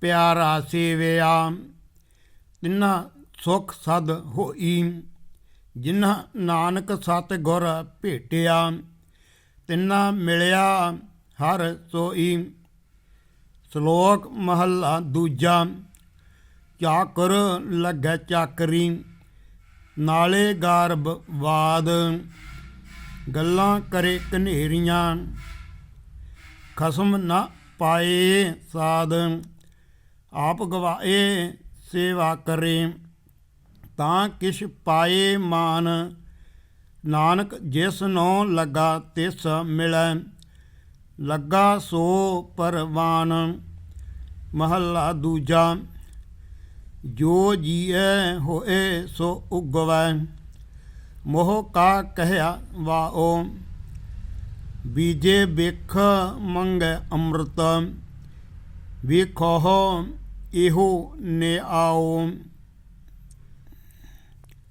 ਪਿਆਰਾ ਸੇਵਿਆ, ਤਿੰਨਾ ਸੁਖ ਸਦ ਹੋਈ, ਜਿਨ੍ਹਾਂ ਨਾਨਕ ਸਤ ਗੁਰ ਭੇਟਿਆ, ਤਿੰਨਾ ਮਿਲਿਆ ਹਰ ਸੋਈ। ਸ਼ਲੋਕ ਮਹੱਲਾ ਦੂਜਾ, ਚਾਕਰ ਲੱਗੈ ਚਾਕਰੀ, ਨਾਲੇ ਗਰਭ ਵਾਦ, ਗੱਲਾਂ ਕਰੇ ਕਨੇਰੀਆਂ ਖਸਮ ਨਾ ਪਾਏ ਸਾਧ ਆਪ ਗਵਾਏ, ਸੇਵਾ ਕਰੇ, ਤਾਂ ਕਿਛ ਪਾਏ ਮਾਨ। ਨਾਨਕ ਜਿਸ ਨੂੰ ਲੱਗਾ, ਤਿਸ ਮਿਲੈ, ਲੱਗਾ ਸੋ ਪਰਵਾਨ। ਮਹੱਲਾ ਦੂਜਾ, ਜੋ ਜੀਐ ਹੋਏ ਸੋ ਉਗਵੈ, ਮੋਹ ਕਾ ਕਹਿਆ ਵਾਓ। ਬੀਜੇ ਬਿਖ ਮੰਗੈ ਅੰਮ੍ਰਿਤ, ਵੇਖੋ ਇਹੋ ਨੇ ਆਓ